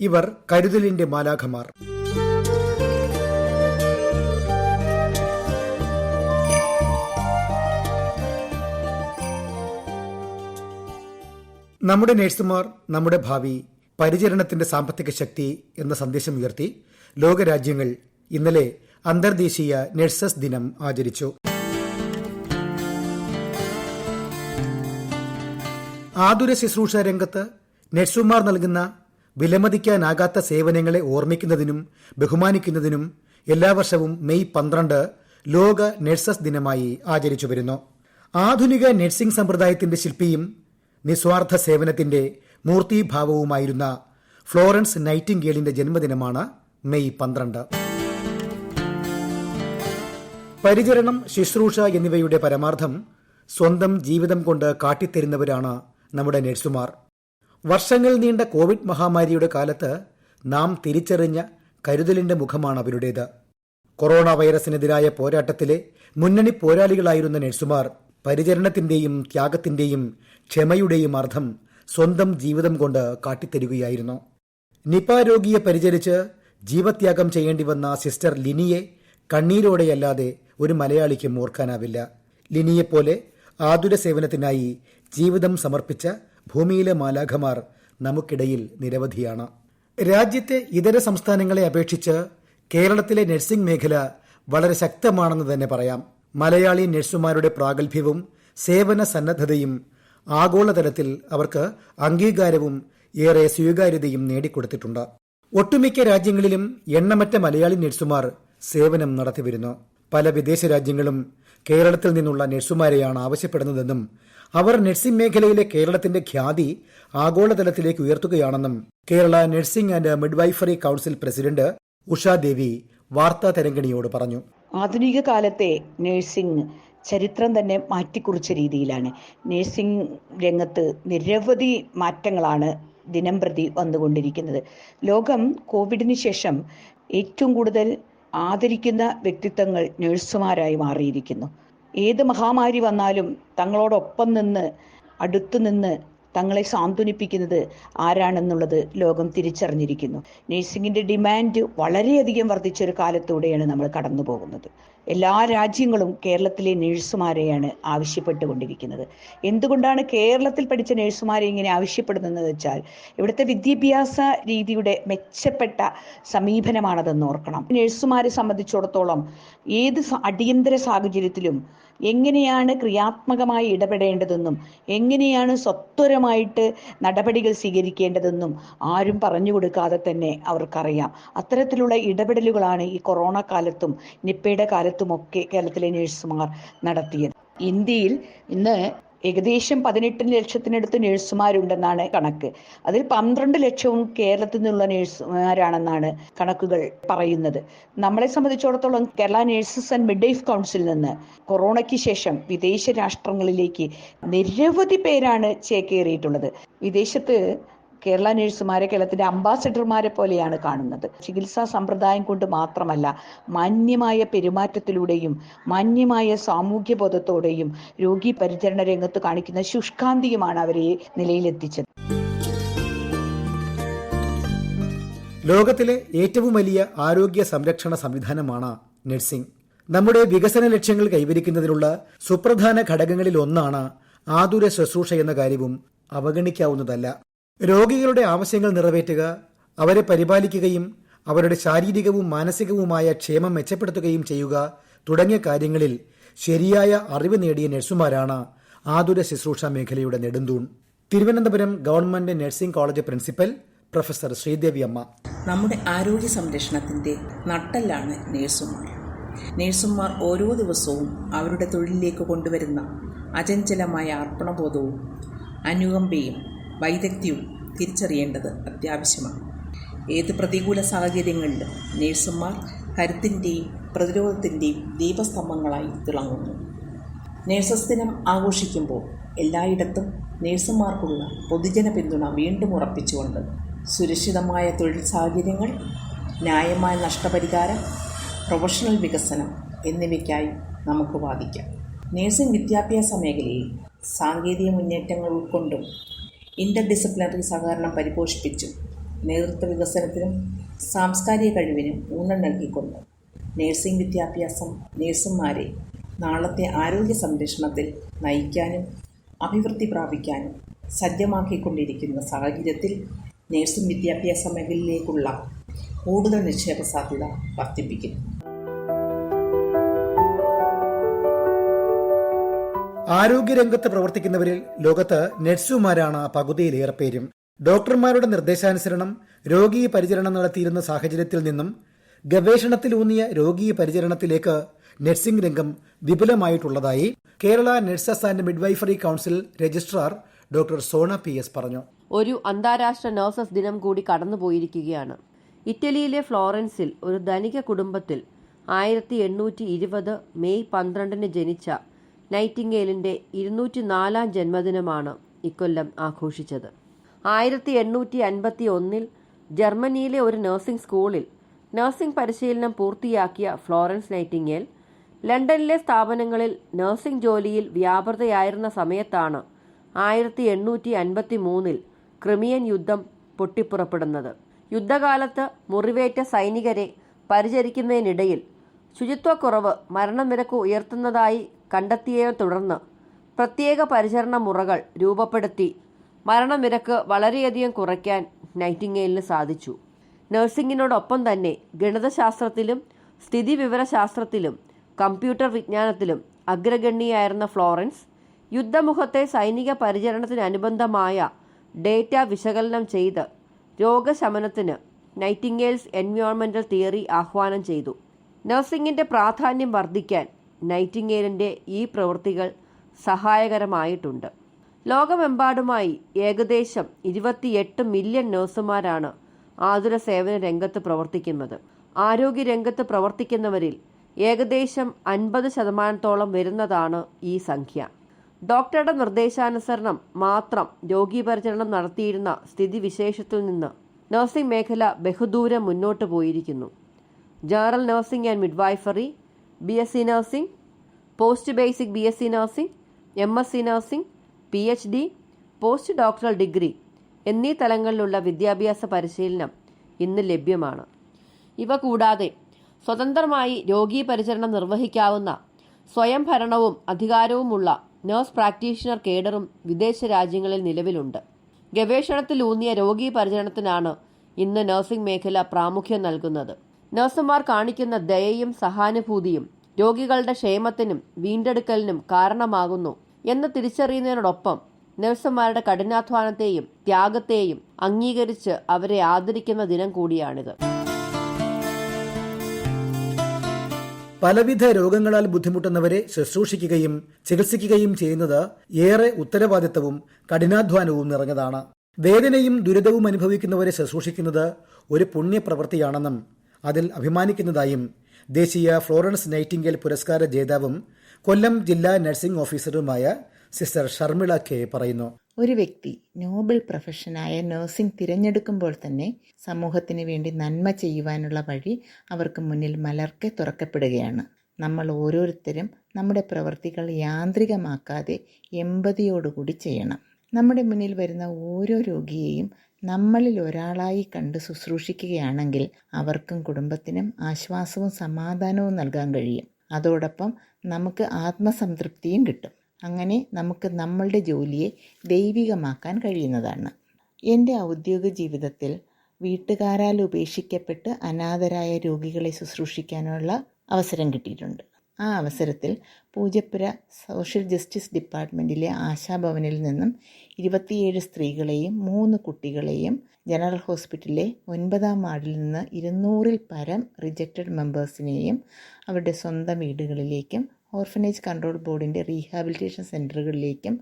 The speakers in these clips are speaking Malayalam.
ഇവർ കരുതലിന്റെ മാലാഖമാർ. നമ്മുടെ നഴ്സുമാർ നമ്മുടെ ഭാവി പരിചരണത്തിന്റെ സാമ്പത്തിക ശക്തി എന്ന സന്ദേശം ഉയർത്തി ലോകരാജ്യങ്ങൾ ഇന്നലെ അന്തർദേശീയ നഴ്സസ് ദിനം ആചരിച്ചു. ആതുര ശുശ്രൂഷ രംഗത്ത് നഴ്സുമാർ നൽകുന്ന വിലമതിക്കാനാകാത്ത സേവനങ്ങളെ ഓർമ്മിക്കുന്നതിനും ബഹുമാനിക്കുന്നതിനും എല്ലാ വർഷവും മെയ് പന്ത്രണ്ട് ലോക നഴ്സസ് ദിനമായി ആചരിച്ചു വരുന്നു. ആധുനിക നഴ്സിംഗ് സമ്പ്രദായത്തിന്റെ ശില്പിയും നിസ്വാർത്ഥ സേവനത്തിന്റെ മൂർത്തീഭാവവുമായിരുന്ന ഫ്ലോറൻസ് നൈറ്റിംഗേലിന്റെ ജന്മദിനമാണ് മെയ് പന്ത്രണ്ട്. പരിചരണം ശുശ്രൂഷ എന്നിവയുടെ പരമാർത്ഥം സ്വന്തം ജീവിതം കൊണ്ട് കാട്ടിത്തരുന്നവരാണ് നമ്മുടെ നഴ്സുമാർ. വർഷങ്ങൾ നീണ്ട കോവിഡ് മഹാമാരിയുടെ കാലത്ത് നാം തിരിച്ചറിഞ്ഞ കരുതലിന്റെ മുഖമാണ് അവരുടേത്. കൊറോണ വൈറസിനെതിരായ പോരാട്ടത്തിലെ മുന്നണി പോരാളികളായിരുന്ന നഴ്സുമാർ പരിചരണത്തിന്റെയും ത്യാഗത്തിന്റെയും ക്ഷമയുടെയും അർത്ഥം സ്വന്തം ജീവിതം കൊണ്ട് കാട്ടിത്തരികയായിരുന്നു. നിപ രോഗിയെ പരിചരിച്ച് ജീവത്യാഗം ചെയ്യേണ്ടി വന്ന സിസ്റ്റർ ലിനിയെ കണ്ണീരോടെയല്ലാതെ ഒരു മലയാളിക്കും ഓർക്കാനാവില്ല. ലിനിയെപ്പോലെ ആതുര സേവനത്തിനായി ജീവിതം സമർപ്പിച്ച ഭൂമിയിലെ മാലാഖമാർ നമുക്കിടയിൽ നിരവധിയാണ്. രാജ്യത്തെ ഇതര സംസ്ഥാനങ്ങളെ അപേക്ഷിച്ച് കേരളത്തിലെ നഴ്സിംഗ് മേഖല വളരെ ശക്തമാണെന്ന് തന്നെ പറയാം. മലയാളി നഴ്സുമാരുടെ പ്രാഗൽഭ്യവും സേവന സന്നദ്ധതയും ആഗോളതലത്തിൽ അവർക്ക് അംഗീകാരവും ഏറെ സ്വീകാര്യതയും നേടിക്കൊടുത്തിട്ടുണ്ട്. ഒട്ടുമിക്ക രാജ്യങ്ങളിലും എണ്ണമറ്റ മലയാളി നഴ്സുമാർ സേവനം നടത്തിവരുന്നു. പല വിദേശ രാജ്യങ്ങളും കേരളത്തിൽ നിന്നുള്ള നഴ്സുമാരെയാണ് ആവശ്യപ്പെടുന്നതെന്നും അവർ നഴ്സിംഗ് മേഖലയിലെ കേരളത്തിന്റെ ഖ്യാതി ആഗോളതലത്തിലേക്ക് ഉയർത്തുകയാണെന്നും Kerala nursing and midwifery council president Ushadevi വാർത്താ തരംഗിണിയോട് പറഞ്ഞു. ആധുനിക കാലത്തെ നഴ്സിംഗ് ചരിത്രം തന്നെ മാറ്റിക്കുറിച്ച രീതിയിലാണ്. നഴ്സിംഗ് രംഗത്ത് നിരവധി മാറ്റങ്ങളാണ് ദിനം പ്രതി വന്നുകൊണ്ടിരിക്കുന്നത്. ലോകം കോവിഡിന് ശേഷം ഏറ്റവും കൂടുതൽ ആദരിക്കുന്ന വ്യക്തിത്വങ്ങൾ നഴ്സുമാരായി മാറിയിരിക്കുന്നു. ഏത് മഹാമാരി വന്നാലും തങ്ങളോടൊപ്പം നിന്ന് അടുത്തു നിന്ന് തങ്ങളെ സാന്ത്വനിപ്പിക്കുന്നത് ആരാണെന്നുള്ളത് ലോകം തിരിച്ചറിഞ്ഞിരിക്കുന്നു. നഴ്സിംഗിന്റെ ഡിമാൻഡ് വളരെയധികം വർദ്ധിച്ചൊരു കാലത്തൂടെയാണ് നമ്മൾ കടന്നു പോകുന്നത് എല്ലാ രാജ്യങ്ങളും കേരളത്തിലെ നഴ്സുമാരെയാണ് ആവശ്യപ്പെട്ടുകൊണ്ടിരിക്കുന്നത്. എന്തുകൊണ്ടാണ് കേരളത്തിൽ പഠിച്ച നഴ്സുമാരെ ഇങ്ങനെ ആവശ്യപ്പെടുന്നതെന്ന് വെച്ചാൽ ഇവിടുത്തെ വിദ്യാഭ്യാസ രീതിയുടെ മെച്ചപ്പെട്ട സമീപനമാണതെന്ന് ഓർക്കണം. നഴ്സുമാരെ സംബന്ധിച്ചിടത്തോളം ഏത് അടിയന്തര സാഹചര്യത്തിലും എങ്ങനെയാണ് ക്രിയാത്മകമായി ഇടപെടേണ്ടതെന്നും എങ്ങനെയാണ് സ്വത്വരമായിട്ട് നടപടികൾ സ്വീകരിക്കേണ്ടതെന്നും ആരും പറഞ്ഞു കൊടുക്കാതെ തന്നെ അവർക്കറിയാം. അത്തരത്തിലുള്ള ഇടപെടലുകളാണ് ഈ കൊറോണ കാലത്തും നിപ്പയുടെ കാലത്തുമൊക്കെ കേരളത്തിലെ നഴ്സുമാർ നടത്തിയത്. ഇന്ത്യയിൽ ഇന്ന് ഏകദേശം പതിനെട്ട് ലക്ഷത്തിനടുത്ത് നഴ്സുമാരുണ്ടെന്നാണ് കണക്ക്. അതിൽ പന്ത്രണ്ട് ലക്ഷവും കേരളത്തിൽ നിന്നുള്ള നഴ്സുമാരാണെന്നാണ് കണക്കുകൾ പറയുന്നത്. നമ്മളെ സംബന്ധിച്ചിടത്തോളം Kerala nurses and midwife council നിന്ന് കൊറോണയ്ക്ക് ശേഷം വിദേശ രാഷ്ട്രങ്ങളിലേക്ക് നിരവധി പേരാണ് ചേക്കേറിയിട്ടുള്ളത്. വിദേശത്ത് കേരള നഴ്സുമാരെ കേരളത്തിന്റെ അംബാസഡർമാരെ പോലെയാണ് കാണുന്നത്. ചികിത്സാ സമ്പ്രദായം കൊണ്ട് മാത്രമല്ല മാന്യമായ പെരുമാറ്റത്തിലൂടെയും മാന്യമായ സാമൂഹ്യ ബോധത്തോടെയും രോഗി പരിചരണ രംഗത്ത് കാണിക്കുന്ന ശുഷ്കാന്തിയുമാണ് അവരെ നിലയിലെത്തിച്ചത്. ലോകത്തിലെ ഏറ്റവും വലിയ ആരോഗ്യ സംരക്ഷണ സംവിധാനമാണ് നഴ്സിംഗ്. നമ്മുടെ വികസന ലക്ഷ്യങ്ങൾ കൈവരിക്കുന്നതിനുള്ള സുപ്രധാന ഘടകങ്ങളിൽ ഒന്നാണ് ആതുര ശുശ്രൂഷ എന്ന കാര്യവും അവഗണിക്കാവുന്നതല്ല. രോഗികളുടെ ആവശ്യങ്ങൾ നിറവേറ്റുക അവരെ പരിപാലിക്കുകയും അവരുടെ ശാരീരികവും മാനസികവുമായ ക്ഷേമം മെച്ചപ്പെടുത്തുകയും ചെയ്യുക തുടങ്ങിയ കാര്യങ്ങളിൽ ശരിയായ അറിവ് നേടിയ നഴ്സുമാരാണ് ആതുര ശുശ്രൂഷ മേഖലയുടെ നെടുന്തൂൺ. Thiruvananthapuram government nursing college principal professor Sreedevi Amma. നമ്മുടെ ആരോഗ്യ സംരക്ഷണത്തിന്റെ നട്ടല്ലാണ് നഴ്സുമാർ. നഴ്സുമാർ ഓരോ ദിവസവും അവരുടെ തൊഴിലിലേക്ക് കൊണ്ടുവരുന്ന അചഞ്ചലമായ അർപ്പണബോധവും അനുകമ്പയും വൈദഗ്ധ്യവും തിരിച്ചറിയേണ്ടത് അത്യാവശ്യമാണ്. ഏത് പ്രതികൂല സാഹചര്യങ്ങളിലും നേഴ്സുമാർ കരുത്തിന്റെയും പ്രതിരോധത്തിന്റെയും ദീപസ്തംഭങ്ങളായി തിളങ്ങുന്നു. നേഴ്സസ് ദിനം ആഘോഷിക്കുമ്പോൾ എല്ലായിടത്തും നേഴ്സുമാർക്കുള്ള പൊതുജന പിന്തുണ വീണ്ടും ഉറപ്പിച്ചുകൊണ്ട് സുരക്ഷിതമായ തൊഴിൽ സാഹചര്യങ്ങൾ ന്യായമായ നഷ്ടപരിഹാരം പ്രൊഫഷണൽ വികസനം എന്നിവയ്ക്കായി നമുക്ക് വാദിക്കാം. നേഴ്സിംഗ് വിദ്യാഭ്യാസ മേഖലയിൽ സാങ്കേതിക മുന്നേറ്റങ്ങൾ ഉൾക്കൊണ്ടും ഇന്റർ ഡിസിപ്ലിനറി സഹകരണം പരിപോഷിപ്പിച്ചു. നേതൃത്വ വികസനത്തിനും സാംസ്കാരിക കഴിവിനും ഊന്നൽ നൽകിക്കൊണ്ട് നേഴ്സിംഗ് വിദ്യാഭ്യാസം നേഴ്സുമാരെ നാളത്തെ ആരോഗ്യ സംരക്ഷണത്തിൽ നയിക്കാനും അഭിവൃദ്ധി പ്രാപിക്കാനും സജ്ജമാക്കിക്കൊണ്ടിരിക്കുന്ന സാഹചര്യത്തിൽ നേഴ്സിംഗ് വിദ്യാഭ്യാസ മേഖലയിലേക്കുള്ള കൂടുതൽ നിക്ഷേപ സാധ്യത വർദ്ധിപ്പിക്കുന്നു. ആരോഗ്യരംഗത്ത് പ്രവർത്തിക്കുന്നവരിൽ ലോകത്ത് നഴ്സുമാരാണ് പകുതിയിലേറെ പേരും ഡോക്ടർമാരുടെ നിർദ്ദേശാനുസരണം രോഗീ പരിചരണം നടത്തിയിരുന്ന സാഹചര്യത്തിൽ നിന്നും ഗവേഷണത്തിലൂന്നിയ രോഗീ പരിചരണത്തിലേക്ക് നഴ്സിംഗ് രംഗം വിപുലമായിട്ടുള്ളതായി Kerala nurses and midwifery council registrar doctor Sona P S പറഞ്ഞു. ഒരു അന്താരാഷ്ട്ര നഴ്സസ് ദിനം കൂടി കടന്നുപോയിരിക്കുകയാണ്. ഇറ്റലിയിലെ ഫ്ലോറൻസിൽ ഒരു ധനിക കുടുംബത്തിൽ ആയിരത്തി എണ്ണൂറ്റി ഇരുപത് മെയ് പന്ത്രണ്ടിന് ജനിച്ച നൈറ്റിംഗേലിന്റെ ഇരുന്നൂറ്റി നാലാം ജന്മദിനമാണ് ഇക്കൊല്ലം ആഘോഷിച്ചത്. ആയിരത്തി എണ്ണൂറ്റി അൻപത്തി ഒന്നിൽ ജർമ്മനിയിലെ ഒരു നഴ്സിംഗ് സ്കൂളിൽ നഴ്സിംഗ് പരിശീലനം പൂർത്തിയാക്കിയ ഫ്ലോറൻസ് നൈറ്റിംഗേൽ ലണ്ടനിലെ സ്ഥാപനങ്ങളിൽ നഴ്സിംഗ് ജോലിയിൽ വ്യാപൃതയായിരുന്ന സമയത്താണ് ആയിരത്തി എണ്ണൂറ്റി അൻപത്തി മൂന്നിൽ ക്രിമിയൻ യുദ്ധം പൊട്ടിപ്പുറപ്പെടുന്നത്. യുദ്ധകാലത്ത് മുറിവേറ്റ സൈനികരെ പരിചരിക്കുന്നതിനിടയിൽ ശുചിത്വക്കുറവ് മരണനിരക്ക് ഉയർത്തുന്നതായി കണ്ടെത്തിയതിനെ തുടർന്ന് പ്രത്യേക പരിചരണ മുറകൾ രൂപപ്പെടുത്തി മരണനിരക്ക് വളരെയധികം കുറയ്ക്കാൻ നൈറ്റിംഗേലിന് സാധിച്ചു. നഴ്സിംഗിനോടൊപ്പം തന്നെ ഗണിതശാസ്ത്രത്തിലും സ്ഥിതിവിവരശാസ്ത്രത്തിലും കമ്പ്യൂട്ടർ വിജ്ഞാനത്തിലും അഗ്രഗണ്യായിരുന്ന ഫ്ലോറൻസ് യുദ്ധമുഖത്തെ സൈനിക പരിചരണത്തിനനുബന്ധമായ ഡേറ്റ വിശകലനം ചെയ്ത് രോഗശമനത്തിന് നൈറ്റിംഗേൽസ് എൻവയോൺമെന്റൽ തിയറി ആഹ്വാനം ചെയ്തു. നഴ്സിംഗിന്റെ പ്രാധാന്യം വർദ്ധിക്കാൻ നൈറ്റിംഗേലിന്റെ ഈ പ്രവൃത്തികൾ സഹായകരമായിട്ടുണ്ട്. ലോകമെമ്പാടുമായി ഏകദേശം ഇരുപത്തിയെട്ട് മില്യൺ നഴ്സുമാരാണ് ആതുര സേവന രംഗത്ത് പ്രവർത്തിക്കുന്നത്. ആരോഗ്യ രംഗത്ത് പ്രവർത്തിക്കുന്നവരിൽ ഏകദേശം അൻപത് ശതമാനത്തോളം വരുന്നതാണ് ഈ സംഖ്യ. ഡോക്ടറുടെ നിർദ്ദേശാനുസരണം മാത്രം രോഗീപരിചരണം നടത്തിയിരുന്ന സ്ഥിതിവിശേഷത്തിൽ നിന്ന് നഴ്സിംഗ് മേഖല ബഹുദൂരം മുന്നോട്ട് പോയിരിക്കുന്നു. General nursing and midwifery B S C nursing post basic B S C nursing M S C nursing P H D post doctoral degree എന്നീ തലങ്ങളിലുള്ള വിദ്യാഭ്യാസ പരിശീലനം ഇന്ന് ലഭ്യമാണ്. ഇവ കൂടാതെ സ്വതന്ത്രമായി രോഗീ പരിചരണം നിർവഹിക്കാവുന്ന സ്വയം ഭരണവും അധികാരവുമുള്ള നഴ്സ് പ്രാക്ടീഷണർ കേഡറും വിദേശ രാജ്യങ്ങളിൽ നിലവിലുണ്ട്. ഗവേഷണത്തിലൂന്നിയ രോഗീ പരിചരണത്തിനാണ് ഇന്ന് നഴ്സിംഗ് മേഖല പ്രാമുഖ്യം നൽകുന്നത്. നഴ്സുമാർ കാണിക്കുന്ന ദയയും സഹാനുഭൂതിയും രോഗികളുടെ ക്ഷേമത്തിനും വീണ്ടെടുക്കലിനും കാരണമാകുന്നു എന്ന് തിരിച്ചറിയുന്നതിനോടൊപ്പം നഴ്സുമാരുടെ കഠിനാധ്വാനത്തെയും ത്യാഗത്തെയും അംഗീകരിച്ച് അവരെ ആദരിക്കുന്ന ദിനം കൂടിയാണിത്. പലവിധ രോഗങ്ങളാൽ ബുദ്ധിമുട്ടുന്നവരെ ശുശ്രൂഷിക്കുകയും ചികിത്സിക്കുകയും ചെയ്യുന്നത് ഏറെ ഉത്തരവാദിത്തവും കഠിനാധ്വാനവും നിറഞ്ഞതാണ്. വേദനയും ദുരിതവും അനുഭവിക്കുന്നവരെ ശുശ്രൂഷിക്കുന്നത് ഒരു പുണ്യപ്രവൃത്തിയാണെന്നും അതിൽ അഭിമാനിക്കുന്നതായും ദേശീയ ഫ്ലോറൻസ് നൈറ്റിംഗേൽ പുരസ്കാര ജേതാവും കൊല്ലം ജില്ലാ നഴ്സിംഗ് ഓഫീസറുമായ സിസ്റ്റർ ഷർമിള കെ പറയുന്നു. ഒരു വ്യക്തി നോബിൾ പ്രൊഫഷനായ നഴ്സിംഗ് തിരഞ്ഞെടുക്കുമ്പോൾ തന്നെ സമൂഹത്തിന് വേണ്ടി നന്മ ചെയ്യുവാനുള്ള വഴി അവർക്ക് മുന്നിൽ മലർക്കെ തുറക്കപ്പെടുകയാണ്. നമ്മൾ ഓരോരുത്തരും നമ്മുടെ പ്രവൃത്തികൾ യാന്ത്രികമാക്കാതെ എമ്പതിയോടുകൂടി ചെയ്യണം. നമ്മുടെ മുന്നിൽ വരുന്ന ഓരോ രോഗിയെയും നമ്മളിൽ ഒരാളായി കണ്ട് ശുശ്രൂഷിക്കുകയാണെങ്കിൽ അവർക്കും കുടുംബത്തിനും ആശ്വാസവും സമാധാനവും നൽകാൻ കഴിയും. അതോടൊപ്പം നമുക്ക് ആത്മസംതൃപ്തിയും കിട്ടും. അങ്ങനെ നമുക്ക് നമ്മളുടെ ജോലിയെ ദൈവികമാക്കാൻ കഴിയുന്നതാണ്. എന്റെ ഔദ്യോഗിക ജീവിതത്തിൽ വീട്ടുകാരാൽ ഉപേക്ഷിക്കപ്പെട്ട് അനാഥരായ രോഗികളെ ശുശ്രൂഷിക്കാനുള്ള അവസരം കിട്ടിയിട്ടുണ്ട്. ആ അവസരത്തിൽ പൂജപ്പുര സോഷ്യൽ ജസ്റ്റിസ് ഡിപ്പാർട്ട്മെന്റിലെ ആശാഭവനിൽ നിന്നും ഇരുപത്തിയേഴ് സ്ത്രീകളെയും മൂന്ന് കുട്ടികളെയും ജനറൽ ഹോസ്പിറ്റലിലെ ഒൻപതാം വാർഡിൽ നിന്ന് ഇരുന്നൂറിൽ പരം റിജക്റ്റഡ് മെമ്പേഴ്സിനെയും അവരുടെ സ്വന്തം വീടുകളിലേക്കും ഓർഫനേജ് കൺട്രോൾ ബോർഡിന്റെ റീഹാബിലിറ്റേഷൻ സെന്ററുകളിലേക്കും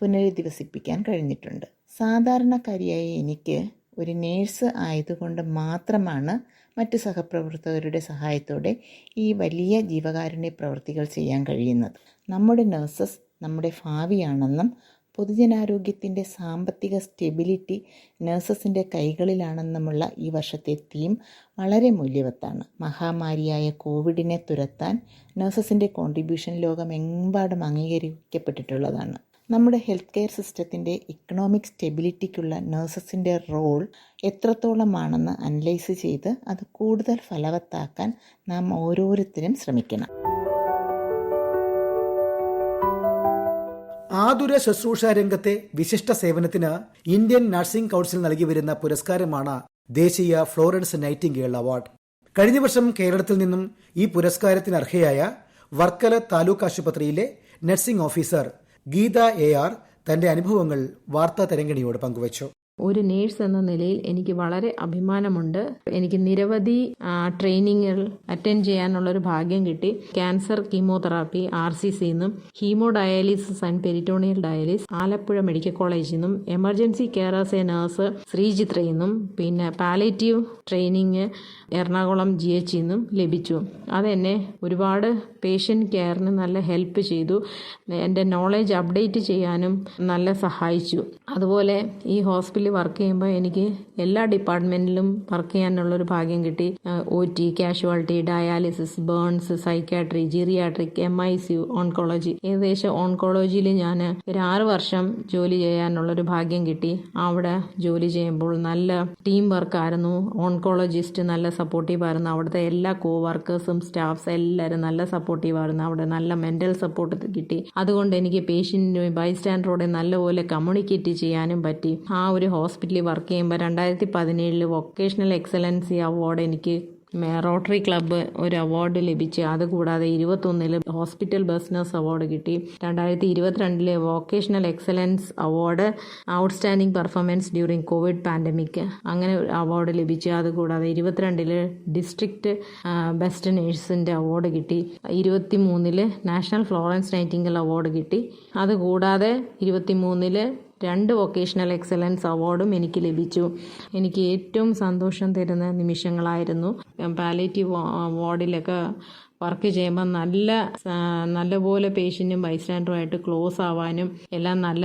പുനരധിവസിപ്പിക്കാൻ കഴിഞ്ഞിട്ടുണ്ട്. സാധാരണക്കാരിയായ എനിക്ക് ഒരു നേഴ്സ് ആയതുകൊണ്ട് മാത്രമാണ് മറ്റ് സഹപ്രവർത്തകരുടെ സഹായത്തോടെ ഈ വലിയ ജീവകാരുണ്യ പ്രവൃത്തികൾ ചെയ്യാൻ കഴിയുന്നത്. നമ്മുടെ നഴ്സസ് നമ്മുടെ ഭാവിയാണെന്നും പൊതുജനാരോഗ്യത്തിന്റെ സാമ്പത്തിക സ്റ്റെബിലിറ്റി നഴ്സസിന്റെ കൈകളിലാണെന്നുമുള്ള ഈ വർഷത്തെ തീം വളരെ മൂല്യവത്താണ്. മഹാമാരിയായ കോവിഡിനെ തുരത്താൻ നഴ്സസിന്റെ കോൺട്രിബ്യൂഷൻ ലോകമെമ്പാടും അംഗീകരിക്കപ്പെട്ടിട്ടുള്ളതാണ്. നമ്മുടെ ഹെൽത്ത് കെയർ സിസ്റ്റത്തിന്റെ ഇക്കണോമിക് സ്റ്റെബിലിറ്റിക്കുള്ള നഴ്സസിന്റെ റോൾ എത്രത്തോളമാണെന്ന് അനലൈസ് ചെയ്ത് അത് കൂടുതൽ ഫലവത്താക്കാൻ നാം ഓരോരുത്തരും ശ്രമിക്കണം. ആതുര ശുശ്രൂഷ രംഗത്തെ വിശിഷ്ട സേവനത്തിന് ഇന്ത്യൻ നഴ്സിംഗ് കൌൺസിൽ നൽകി വരുന്ന പുരസ്കാരമാണ് ദേശീയ ഫ്ലോറൻസ് നൈറ്റിംഗേൾ അവാർഡ്. കഴിഞ്ഞ വർഷം കേരളത്തിൽ നിന്നും ഈ പുരസ്കാരത്തിന് അർഹയായ വർക്കല താലൂക്ക് ആശുപത്രിയിലെ nursing officer Geetha A R തന്റെ അനുഭവങ്ങൾ വാർത്താ തരംഗിണിയോട് പങ്കുവച്ചു ഒരു നേഴ്സ് എന്ന നിലയിൽ എനിക്ക് വളരെ അഭിമാനമുണ്ട്. എനിക്ക് നിരവധി ട്രെയിനിങ്ങുകൾ അറ്റൻഡ് ചെയ്യാനുള്ള ഒരു ഭാഗ്യം കിട്ടി. ക്യാൻസർ കീമോതെറാപ്പി ആർ സി നിന്നും hemo dialysis and peritoneal dialysis Alappuzha medical കോളേജിൽ നിന്നും emergency care as a nurse ശ്രീചിത്രയിൽ നിന്നും പിന്നെ palliative training Ernakulam G H നിന്നും ലഭിച്ചു. അതെന്നെ ഒരുപാട് പേഷ്യന്റ് കെയറിന് നല്ല ഹെൽപ്പ് ചെയ്തു. എന്റെ നോളേജ് അപ്ഡേറ്റ് ചെയ്യാനും നല്ല സഹായിച്ചു. അതുപോലെ ഈ ഹോസ്പിറ്റലിൽ വർക്ക് ചെയ്യുമ്പോൾ എനിക്ക് എല്ലാ ഡിപ്പാർട്ട്മെന്റിലും വർക്ക് ചെയ്യാനുള്ളൊരു ഭാഗ്യം കിട്ടി. O T casualty dialysis burns psychiatry geriatric M I C oncology ഏകദേശം ഓൺകോളജിയിൽ ഞാൻ ഒരു ആറ് വർഷം ജോലി ചെയ്യാനുള്ളൊരു ഭാഗ്യം കിട്ടി. അവിടെ ജോലി ചെയ്യുമ്പോൾ നല്ല ടീം വർക്കായിരുന്നു ഓൺകോളജിസ്റ്റ് നല്ല സപ്പോർട്ടീവ് ആയിരുന്നു. അവിടുത്തെ എല്ലാ കോ വർക്കേഴ്സും സ്റ്റാഫ്സ് എല്ലാവരും നല്ല സപ്പോർട്ടീവ് ആയിരുന്നു. അവിടെ നല്ല മെന്റൽ സപ്പോർട്ട് കിട്ടി. അതുകൊണ്ട് എനിക്ക് പേഷ്യന്റിനും ബൈസ്റ്റാൻഡറോടെ നല്ലപോലെ കമ്മ്യൂണിക്കേറ്റ് ചെയ്യാനും പറ്റി. ആ ഒരു ഹോസ്പിറ്റലിൽ വർക്ക് ചെയ്യുമ്പോൾ രണ്ടായിരത്തി പതിനേഴിൽ വൊക്കേഷണൽ എക്സലൻസി അവാർഡ് എനിക്ക് റോട്ടറി ക്ലബ്ബ് ഒരു അവാർഡ് ലഭിച്ച്. അതുകൂടാതെ ഇരുപത്തൊന്നിൽ ഹോസ്പിറ്റൽ ബിസിനസ് അവാർഡ് കിട്ടി. രണ്ടായിരത്തി ഇരുപത്തിരണ്ടിലെ vocational excellence award outstanding performance during covid pandemic അങ്ങനെ ഒരു അവാർഡ് ലഭിച്ചു. അതുകൂടാതെ ഇരുപത്തിരണ്ടിൽ ഡിസ്ട്രിക്ട് ബെസ്റ്റ് നേഴ്സിന്റെ അവാർഡ് കിട്ടി. ഇരുപത്തി മൂന്നിൽ നാഷണൽ ഫ്ലോറൻസ് നൈറ്റിംഗൽ അവാർഡ് കിട്ടി. അതുകൂടാതെ ഇരുപത്തി മൂന്നിൽ രണ്ട് വൊക്കേഷണൽ എക്സലൻസ് അവാർഡും എനിക്ക് ലഭിച്ചു. എനിക്ക് ഏറ്റവും സന്തോഷം തരുന്ന നിമിഷങ്ങളായിരുന്നു. പാലേറ്റീവ് വാർഡിലൊക്കെ വർക്ക് ചെയ്യുമ്പോൾ നല്ല നല്ലപോലെ പേഷ്യന്റും ബൈസ്റ്റാൻഡറുമായിട്ട് ക്ലോസ് ആവാനും എല്ലാം നല്ല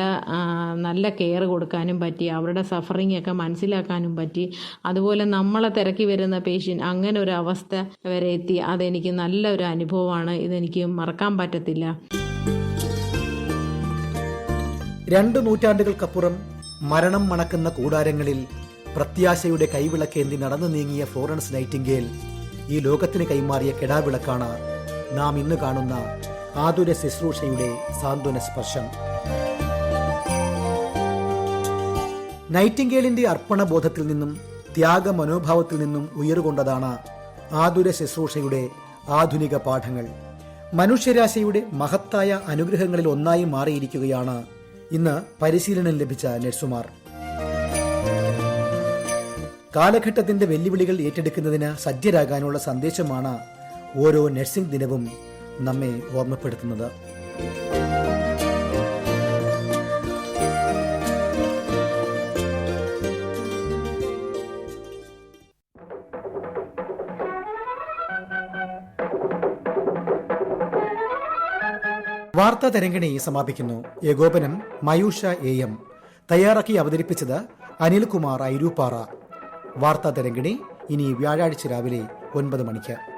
നല്ല കെയർ കൊടുക്കാനും പറ്റി അവരുടെ സഫറിങ് ഒക്കെ മനസ്സിലാക്കാനും പറ്റി അതുപോലെ നമ്മളെ തിരക്കി വരുന്ന പേഷ്യന്റ് അങ്ങനെ ഒരു അവസ്ഥ വരെ എത്തി. അതെനിക്ക് നല്ലൊരു അനുഭവമാണ്. ഇതെനിക്ക് മറക്കാൻ പറ്റത്തില്ല. രണ്ടു നൂറ്റാണ്ടുകൾക്കപ്പുറം മരണം മണക്കുന്ന കൂടാരങ്ങളിൽ പ്രത്യാശയുടെ കൈവിളക്കേന്തി നടന്നു നീങ്ങിയ ഫ്ലോറൻസ് നൈറ്റിംഗേൽ ഈ ലോകത്തിന് കൈമാറിയ കെടാവിളക്കാണ് നാം ഇന്ന് കാണുന്ന ആതുര ശുശ്രൂഷയുടെ സാന്ത്വന സ്പർശം. നൈറ്റിംഗേലിന്റെ അർപ്പണബോധത്തിൽ നിന്നും ത്യാഗ മനോഭാവത്തിൽ നിന്നും ഉയർകൊണ്ടതാണ് ആതുര ശുശ്രൂഷയുടെ ആധുനിക പാഠങ്ങൾ. മനുഷ്യരാശിയുടെ മഹത്തായ അനുഗ്രഹങ്ങളിൽ ഒന്നായി മാറിയിരിക്കുകയാണ് ഇന്ന് പരിശീലനം ലഭിച്ച നഴ്സുമാർ. കാലഘട്ടത്തിന്റെ വെല്ലുവിളികൾ ഏറ്റെടുക്കുന്നതിന് സജ്ജരാകാനുള്ള സന്ദേശമാണ് ഓരോ നഴ്സിംഗ് ദിനവും നമ്മെ ഓർമ്മപ്പെടുത്തുന്നത്. വാർത്താ തരംഗിണി സമാപിക്കുന്നു. ഏകോപനം മയൂഷ എ എം. തയ്യാറാക്കി അവതരിപ്പിച്ചത് അനിൽകുമാർ ഐരൂപ്പാറ. വാർത്താ തരംഗിണി ഇനി വ്യാഴാഴ്ച രാവിലെ ഒൻപത് മണിക്ക്.